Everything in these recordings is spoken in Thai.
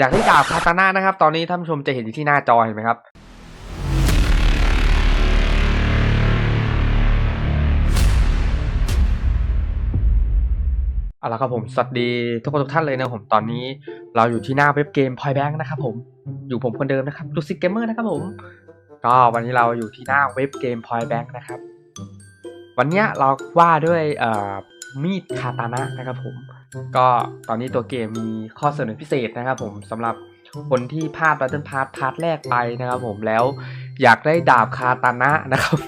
อยากได้ดาบคาตาน่านะครับ ตอนนี้ท่านผู้ชมจะเห็นอยู่ที่หน้าจอเห็นไหมครับเอาละครับผม สวัสดีทุกคนทุกท่านเลยนะผม ตอนนี้เราอยู่ที่หน้าเว็บเกม Point Bank นะครับผม อยู่ผมคนเดิมนะครับดูซิเกมเมอร์นะครับผม ก็วันนี้เราอยู่ที่หน้าเว็บเกม Point Bank นะครับ วันนี้เราว่าด้วยมีดคาตานะนะครับผม ก็ตอนนี้ตัวเกมมีข้อเสนอพิเศษนะครับผมสำหรับคนที่พลาด Battle Pass พาร์ทแรกไปนะครับผมแล้วอยากได้ดาบคาตานะนะครับ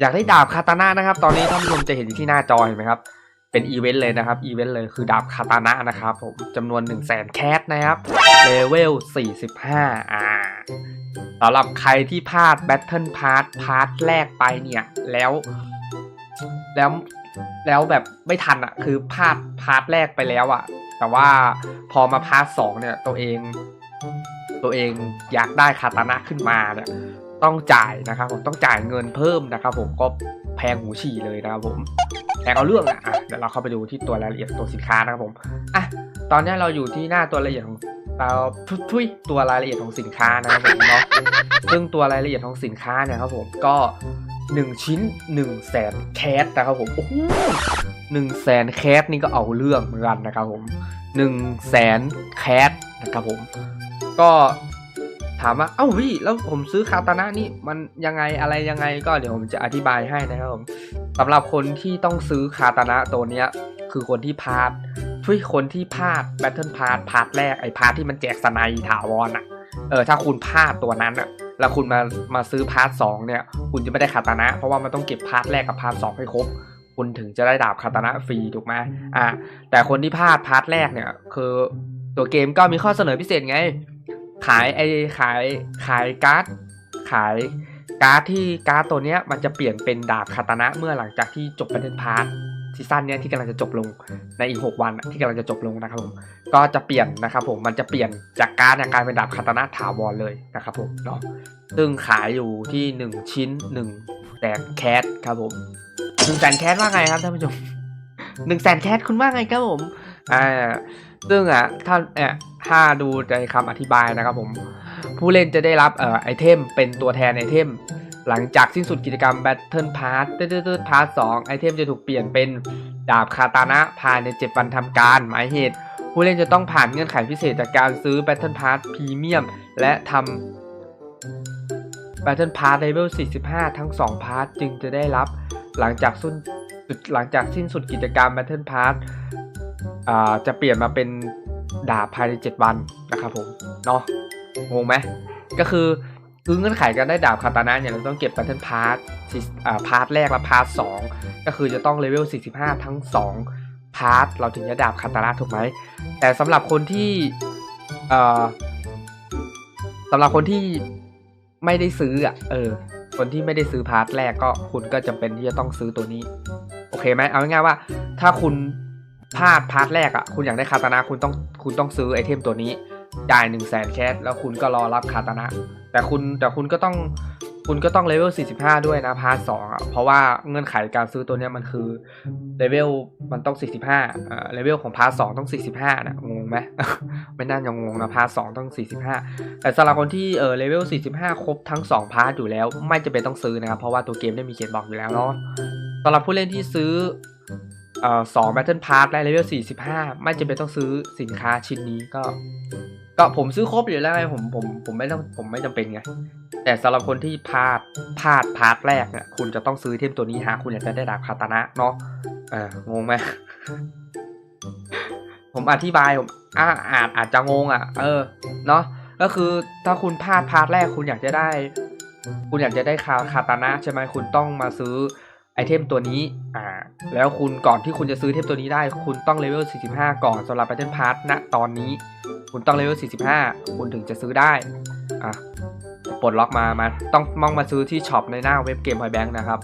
อยากได้ดาบคาตานะนะครับ ตอนนี้ท่านผู้ชมจะเห็นที่หน้าจอเห็นไหมครับเป็นอีเวนต์เลยนะครับอีเวนต์เลยคือดาบคาตานะนะครับผมจำนวน1 0 0 0 0แสนแคสนะครับเลเวล 45 อ่าสำหรับใครที่พลาด Battle Pass พาร์ทแรกไปเนี่ย แล้ว แล้ว แล้วแบบไม่ทันอะคือพลาดพาร์ทแรกไปแล้วอะแต่ว่าพอมาพาร์ทสองเนี่ย ตัวเอง ตัวเองอยากได้คาตานะขึ้นมาเนี่ยต้องจ่ายนะครับผมต้องจ่ายเงินเพิ่มนะครับ ผมก็แพงหูฉี่เลยนะครับผมแพงเอาเรื่องอะอะเดี๋ยวเราเข้าไปดูที่ตัวรายละเอียดตัวสินค้านะครับผมอะตอนนี้เราอยู่ที่หน้าตัวรายละเอียดของเราทุยตัวรายละเอียดของสินค้านะครับผมเนาะซึ่งตัวรายละเอียดของสินค้าเนี่ยครับผมก็ หนึ่งชิ้นหนึ่งแสนแคสนะครับผม โอ้โหหนึ่งแสนแคสนี่ก็เอาเรื่องเหมือนกันนะครับผมหนึ่งแสนแคสนะครับผม ก็ถามว่า เอ้าพี่แล้วผมซื้อคาตานะนี่มันยังไงอะไรยังไงก็เดี๋ยวผมจะอธิบายให้นะครับผมสำหรับคนที่ต้องซื้อคาตานะตัวเนี้ย คือคนที่พาดช่วยคนที่พลาดแบทเทิลพาร์ทพาร์ทแรกไอ้พาร์ทที่มันแจกสไนด์ถาวรอะเออถ้าคุณพลาดตัวนั้นอะ แล้วคุณมามาซื้อพาร์ทสองเนี่ย คุณจะไม่ได้คาตานะ เพราะว่ามันต้องเก็บพาร์ทแรกกับพาร์ทสองให้ครบ คุณถึงจะได้ดาบคาตานะฟรีถูกไหมอ่าแต่คนที่พลาดพาร์ทแรกเนี่ย คือตัวเกมก็มีข้อเสนอพิเศษไง ขายไอขายขายการ์ดขายการ์ดที่การ์ดตัวเนี้ยมันจะเปลี่ยนเป็นดาบคาตานะเมื่อหลังจากที่จบประเด็นพาร์ท ซีซั่นเนี้ยที่กำลังจะจบลงในอีก 6 วันที่กำลังจะจบลงนะครับผมก็จะเปลี่ยนนะครับผมมันจะเปลี่ยนจากการกลายเป็นดาบคาตานะถาวรเลยนะครับผมเนาะซึ่งขายอยู่ที่ 1 ชิ้น1แสนแคสครับผมหนึ่งแสนแคสว่าไงครับท่านผู้ชมหนึ่งแสนแคสคุณว่าไงครับผมอ่าซึ่งอะถ้าเนี่ยถ้าดูในคำอธิบายนะครับผมผู้เล่นจะได้รับเอ่อไอเทมเป็นตัวแทนไอเทม หลังจากสิ้นสุดกิจกรรม Battle Pass ตืดๆพาร์ทสองไอเทมจะถูกเปลี่ยนเป็นดาบคาตานะภายใน 7 วันทำการ หมายเหตุ ผู้เล่นจะต้องผ่านเงื่อนไขพิเศษจากการซื้อ Battle Pass Premium และทำ Battle Pass Level 45 ทั้ง 2 พาร์ทจึงจะได้รับหลังจากสิ้นหลังจากสิ้นสุดกิจกรรม Battle Pass จะเปลี่ยนมาเป็นดาบภายใน 7 วันนะครับผม เนาะงงไหมก็คือ คือเงื่อนไขการได้ดาบคาตานะเนี่ยเราต้องเก็บ Battle Pass อ่าพาร์ทแรกและพาร์ทสองก็คือจะต้องเลเวล 45 ทั้ง 2 พาร์ทเราถึงจะดาบคาตานะถูกไหม แต่สำหรับคนที่สำหรับคนที่ไม่ได้ซื้ออะเออ คนที่ไม่ได้ซื้อพาร์ทแรกก็คุณก็จำเป็นที่จะต้องซื้อตัวนี้ โอเคไหมเอาง่ายๆว่า ถ้าคุณพลาดพาร์ทแรกอะคุณอยากได้คาตานะคุณต้องคุณต้องซื้อไอเทมตัวนี้จ่าย1นึ่งแสนแคสแล้วคุณก็รอรับคาตานะ แต่คุณแต่คุณก็ต้องคุณก็ต้องเลเวล 45 ด้วยนะพาร์ทสองเพราะว่าเงื่อนไขการซื้อตัวเนี้ยมันคือเลเวลมันต้อง 45อ่าเลเวลของพาร์ทสองต้อง 45 นะงงไหม ไม่น่าจะงงนะพาร์ทสองต้อง 45 แต่สำหรับคนที่เออเลเวล 45 ครบทั้ง 2 พาร์ทอยู่แล้ว ไม่จำเป็นต้องซื้อนะครับ เพราะว่าตัวเกมได้มีเขียนบอกอยู่แล้วเนาะสำหรับผู้เล่นที่ซื้อเอ่อสอง Battle Pass และเลเวล 45 ไม่จำเป็นต้องซื้อสินค้าชิ้นนี้ก็ ก็ผมซื้อครบอยู่แล้วไงผมผมผมไม่ต้องผมไม่จำเป็นไงแต่สำหรับคนที่พลาดพลาดพาร์ทแรกเนี่ยคุณจะต้องซื้อเทมตัวนี้หากคุณอยากจะได้ดาบคาตานะเนาะเอองงไหมผมอธิบายผมอ่าอาจอาจจะงงอะ เออเนาะก็คือถ้าคุณพลาดพาร์ทแรกคุณอยากจะได้ คุณอยากจะได้คาคาตานะใช่ไหมคุณต้องมาซื้อไอเทมตัวนี้อ่าแล้วคุณก่อนที่คุณจะซื้อเทมตัวนี้ได้ คุณต้องเลเวล45 ก่อนสำหรับ Battle Pass ณตอนนี้ คุณต้องเลเวล45 คุณถึงจะซื้อได้ อะปลดล็อกมามาต้องมองมาซื้อที่ช็อปในหน้าเว็บเกม Point Bank นะครับ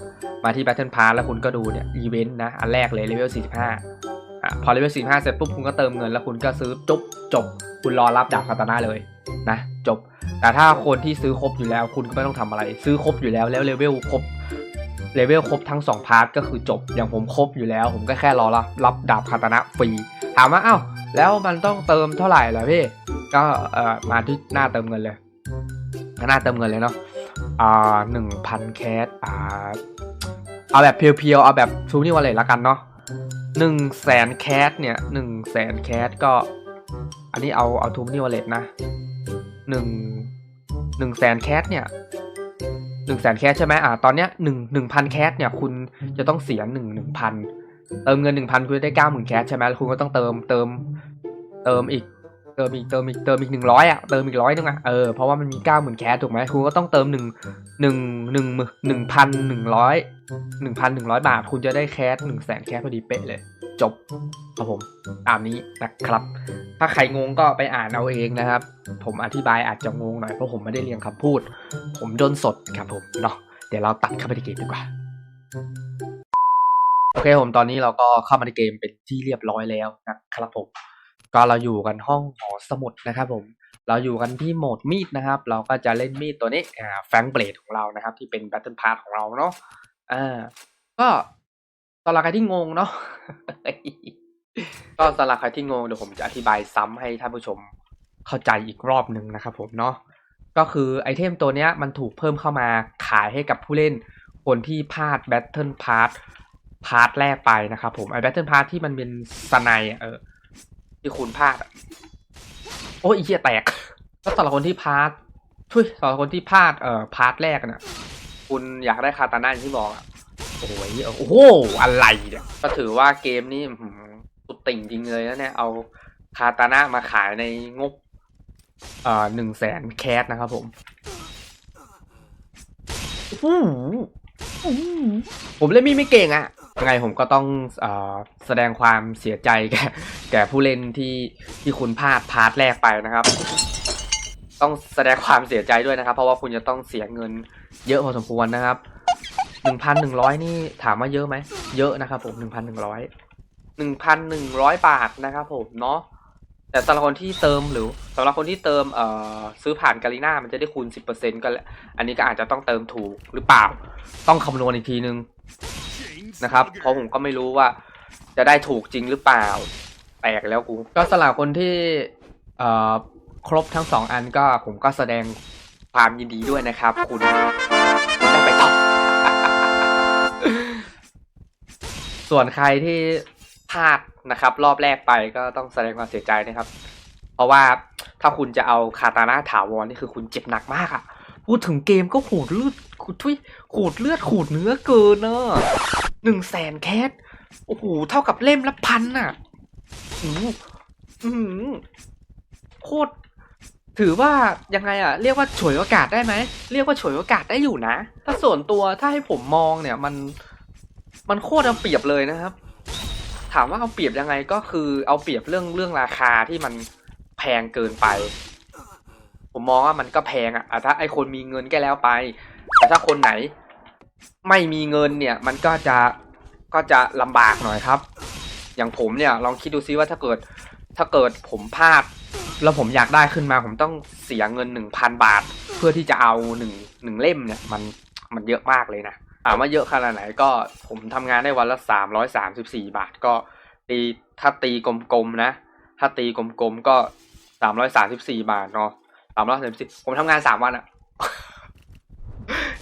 มาที่ Battle Pass แล้วคุณก็ดูเนี่ยอีเวนต์นะ อันแรกเลยเลเวล45อะพอเลเวล45 เสร็จปุ๊บคุณก็เติมเงินแล้วคุณก็ซื้อจบจบ คุณรอรับดาบคาตานะเลยนะจบ แต่ถ้าคนที่ซื้อครบอยู่แล้ว คุณก็ไม่ต้องทำอะไร ซื้อครบอยู่แล้วแล้วเลเวลครบเลเวลครบทั้ง2พาร์ทก็คือจบอย่างผมครบอยู่แล้ว ผมก็แค่รอรับรับดาบคาตานะฟรีถามว่าอ้าว แล้วมันต้องเติมเท่าไหร่ล่ะพี่ ก็เอ่อมาที่หน้าเติมเงินเลย หน้าเติมเงินเลยเนาะ อ่าหนึ่งพันแคส อ่า เอาแบบเพียวๆ เอาแบบทูนี่วันเลยละกันเนาะหนึ่งแสนแคสเนี่ยหนึ่งแสนแคสก็ อันนี้เอาเอาทูนี่วันเลนะหนึ่งหนึ่งแสนแคสเนี่ยหนึ่งแสนแคสใช่ไหมอ่าตอนเนี้ยหนึ่งหนึ่งพันแคสเนี่ยคุณจะต้องเสียหนึ่งหนึ่งพัน เติมเงินหนึ่งพันคุณจะได้เก้าหมื่นแคสใช่ไหมแล้วคุณก็ต้องเติมเติมเติมอีกเติมอีกเติมอีกเติมอีกหนึ่งร้อยอะเติมอีกร้อยนึงอะเออเพราะว่ามันมีเก้าหมื่นแคสถูกไหมคุณก็ต้องเติมหนึ่งหนึ่งหนึ่งหนึ่งพันหนึ่งร้อยหนึ่งพันหนึ่งร้อยบาท คุณจะได้แคสหนึ่งแสนแคสพอดีเป๊ะเลย จบครับผมตามนี้นะครับ ถ้าใครงงก็ไปอ่านเอาเองนะครับ ผมอธิบายอาจจะงงหน่อยเพราะผมไม่ได้เรียงคำพูด ผมโดนสดครับผมเนาะเดี๋ยวเราตัดเข้าไปในเกมดีกว่า โอเคผมตอนนี้เราก็เข้ามาในเกมเป็นที่เรียบร้อยแล้วนะครับผม ก็เราอยู่กันห้องหอสมุดนะครับผมเราอยู่กันที่โหมดมีดนะครับ เราก็จะเล่นมีดตัวนี้อ่าแฟงเบลดของเรานะครับ ที่เป็นแบทเทิลพาร์ของเราเนาะอ่าก็สำหรับใครที่งงเนาะก็สำหรับใครที่งงเดี๋ยวผมจะอธิบายซ้ำให้ท่านผู้ชมเข้าใจอีกรอบหนึ่งนะครับผมเนาะก็คือไอเทมตัวเนี้ยมันถูกเพิ่มเข้ามาขายให้กับผู้เล่นคนที่พลาดแบทเทิลพาร์ พาร์ทแรกไปนะครับผมไอแบทเทิลพาร์ทที่มันเป็นสไนด์อะเออที่คุณพลาดโอ้ยเหี้ยแตกก็สำหรับคนที่พลาดช่วยสำหรับคนที่พลาดเอ่อพาร์ทแรกน่ะคุณอยากได้คาตาน่าอย่างที่บอกอะโอ้ยโอ้โหอะไรเนี่ยก็ถือว่าเกมนี้สุดติ่งจริงเลยนะเนี่ยเอาคาตาน่ามาขายในงบเอ่อหนึ่งแสนแคสนะครับผมผมเล่นมีดไม่เก่งอะ ยังไงผมก็ต้องเอ่อแสดงความเสียใจแก่แก่ผู้เล่นที่ที่คุณพลาดพาร์ทแรกไปนะครับ ต้องแสดงความเสียใจด้วยนะครับ เพราะว่าคุณจะต้องเสียเงินเยอะพอสมควรนะครับหนึ่งพันหนึ่งร้อยนี่ถามว่าเยอะไหมเยอะนะครับ ผมหนึ่งพันหนึ่งร้อยหนึ่งพันหนึ่งร้อยบาทนะครับผมเนาะแต่สำหรับคนที่เติมหรือสำหรับคนที่เติมเอ่อซื้อผ่านกาลิน่ามันจะได้คูณสิบเปอร์เซ็นต์ก็แหละอันนี้ก็อาจจะต้องเติมถูกหรือเปล่า ต้องคำนวณอีกทีนึง นะครับเพราะผมก็ไม่รู้ว่า จะได้ถูกจริงหรือเปล่าแปลกแล้วกู ก็สำหรับคนที่เอ่อครบทั้งสองอันก็ผมก็แสดงความยินดีด้วยนะครับ คุณคุณได้ไปต่อ ส่วนใครที่พลาดนะครับ รอบแรกไปก็ต้องแสดงความเสียใจนะครับ เพราะว่าถ้าคุณจะเอาคาตาน่าถาวรนี่คือคุณเจ็บหนักมากอะพูดถึงเกมก็ขูดเลือด ขูดทุยขูดเลือดขูดเนื้อเกินเนอะหนึ่งแสนแคสโอ้โหเท่ากับเล่มละพันอะโอ้หอื้อหือโคตรถือว่ายังไงอะเรียกว่าฉวยโอกาสได้ไหมเรียกว่าฉวยโอกาสได้อยู่นะ ถ้าส่วนตัวถ้าให้ผมมองเนี่ย มัน มันโคตรเอาเปรียบเลยนะครับ ถามว่าเอาเปรียบยังไงก็คือเอาเปรียบเรื่องเรื่องราคาที่มันแพงเกินไป ผมมองว่ามันก็แพงอะอะถ้าไอคนมีเงินก็แล้วไป แต่ถ้าคนไหน ไม่มีเงินเนี่ย มันก็จะก็จะลำบากหน่อยครับ อย่างผมเนี่ยลองคิดดูซิว่าถ้าเกิดถ้าเกิดผมพลาด แล้วผมอยากได้ขึ้นมาผมต้องเสียเงินหนึ่งพันบาท เพื่อที่จะเอาหนึ่งหนึ่งเล่มเนี่ย มันมันเยอะมากเลยนะถามว่าเยอะขนาดไหนก็ผมทำงานได้วันละสามร้อยสามสิบสี่บาทก็ตีถ้าตีกลมๆนะ ถ้าตีกลมๆก็สามร้อยสามสิบสี่บาทเนาะสามร้อยสามสิบผมทำงานสามวันอะ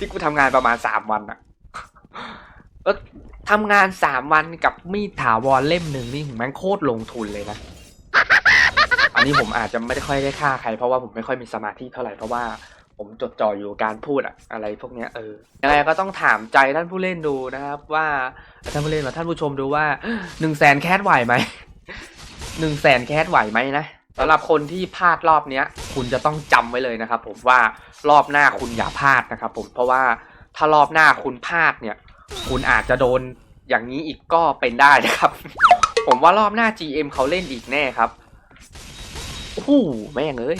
ที่กูทำงานประมาณสามวันอะเออทำงานสามวันกับมีดถาวรเล่มหนึ่งนี่ผมแม่งโคตรลงทุนเลยนะ อันนี้ผมอาจจะไม่ได้ค่อยได้ค่าใคร เพราะว่าผมไม่ค่อยมีสมาธิเท่าไหร่เพราะว่าผมจดจ่ออยู่กับการพูดอะอะไรพวกเนี้ยเออยังไงก็ต้องถามใจท่านผู้เล่นดูนะครับ ว่าท่านผู้เล่นหรือท่านผู้ชมดูว่าหนึ่งแสนแคสไหวไหมหนึ่งแสนแคสไหวไหมนะ สำหรับคนที่พลาดรอบเนี้ย คุณจะต้องจำไว้เลยนะครับ ผมว่ารอบหน้าคุณอย่าพลาดนะครับ ผมเพราะว่าถ้ารอบหน้าคุณพลาดเนี่ย คุณอาจจะโดนอย่างนี้อีกก็เป็นได้นะครับ ผมว่ารอบหน้า GM เขาเล่นอีกแน่ครับโอ้โหแม่งเอ้ย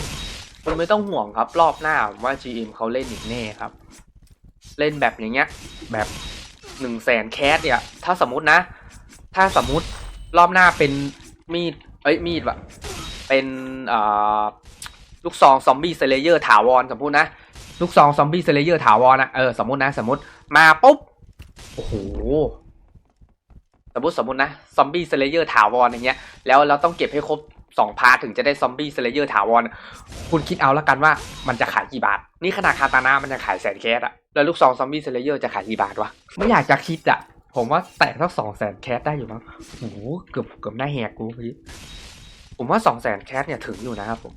คุณไม่ต้องห่วงครับ รอบหน้าผมว่า GM เขาเล่นอีกแน่ครับ เล่นแบบอย่างเงี้ย แบบหนึ่งแสนแคสเนี่ย ถ้าสมมตินะ ถ้าสมมติรอบหน้าเป็นมีด เอ้ยมีดวะ เป็นลูกซองซอมบี้เซเลเยอร์ถาวรสมมตินะ ลูกซองซอมบี้เซเลเยอร์ถาวรนะเออสมมตินะสมมติมาปุ๊บโอ้โหสมมติสมมตินะซอมบี้เซเลเยอร์ถาวรอย่างเงี้ยแล้วเราต้องเก็บให้ครบสองพาร์ทถึงจะได้ซอมบี้สเลเยอร์ถาวรคุณคิดเอาละกันว่ามันจะขายกี่บาท นี่ขนาดคาตานามันจะขายแสนแคสอะแล้วลูกซองซอมบี้สเลเยอร์จะขายกี่บาทวะไม่อยากจะคิดอะผมว่าแตะสักสองแสนแคสได้อยู่มั้งโอ้โหเกือบเกือบหน้าแหกกูพี่ ผมว่าสองแสนแคสเนี่ยถึงอยู่นะครับผม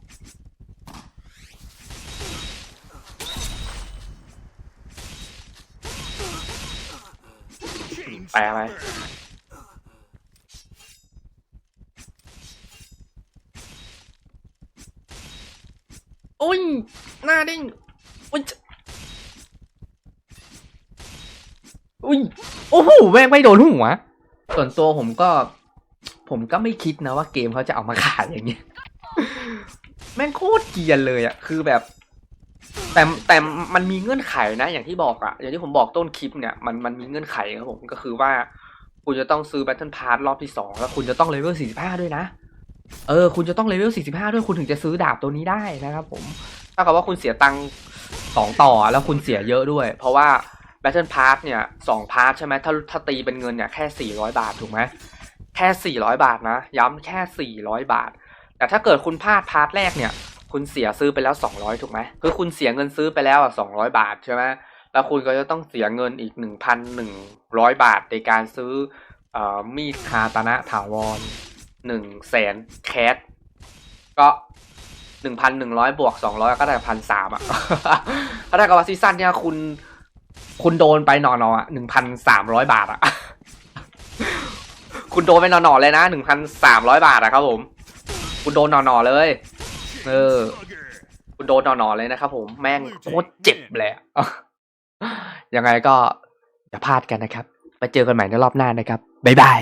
แปลไหมอุ้ย หน้าเด้งอุ้ยจะอุ้ย โอ้โห แม่งไม่โดนหัว ส่วนตัวผมก็ ผมก็ไม่คิดนะว่าเกมเขาจะเอามาขายอย่างเงี้ยแม่งโคตรเกียนเลยอะคือแบบ แต่แต่มันมีเงื่อนไขนะ อย่างที่บอกอะอย่างที่ผมบอกต้นคลิปเนี่ยมันมันมีเงื่อนไขครับผมก็คือว่า คุณจะต้องซื้อ Battle Pass รอบที่สองแล้วคุณจะต้องเลเวล45ด้วยนะเออคุณจะต้องเลเวล45ด้วยคุณถึงจะซื้อดาบตัวนี้ได้นะครับผมถ้ากับว่าคุณเสียตังค์สองต่อแล้วคุณเสียเยอะด้วย เพราะว่า Battle Pass เนี่ยสองพาร์ทใช่ไหมถ้าถ้าตีเป็นเงินเนี่ยแค่400บาทถูกไหม แค่ 400 บาทนะ ย้ำแค่ 400 บาท แต่ถ้าเกิดคุณพลาดพาร์ทแรกเนี่ย คุณเสียซื้อไปแล้ว 200 ถูกไหมคือคุณเสียเงินซื้อไปแล้วอะ200 บาทใช่ไหมแล้วคุณก็จะต้องเสียเงินอีก 1,100 บาทในการซื้ออมีดคาตานะถาวร1 0 0 0 0แสนแคสก็1,100บวก200ก็ได้พันสามอะก็ได้กับว่าซีซั่นเนี่ยคุณ คุณโดนไปหนอนๆอะ1,300บาทอะ คุณโดนไปหนอๆเลยนะหนึ่งพันสามร้อยบาทอะครับผม คุณโดนหนอๆเลย เออ คุณโดนหนอๆเลยนะครับผมแม่งโคตรเจ็บเลยอะยังไงก็อย่าพลาดกันนะครับ ไปเจอกันใหม่ในรอบหน้านะครับ บ๊ายบาย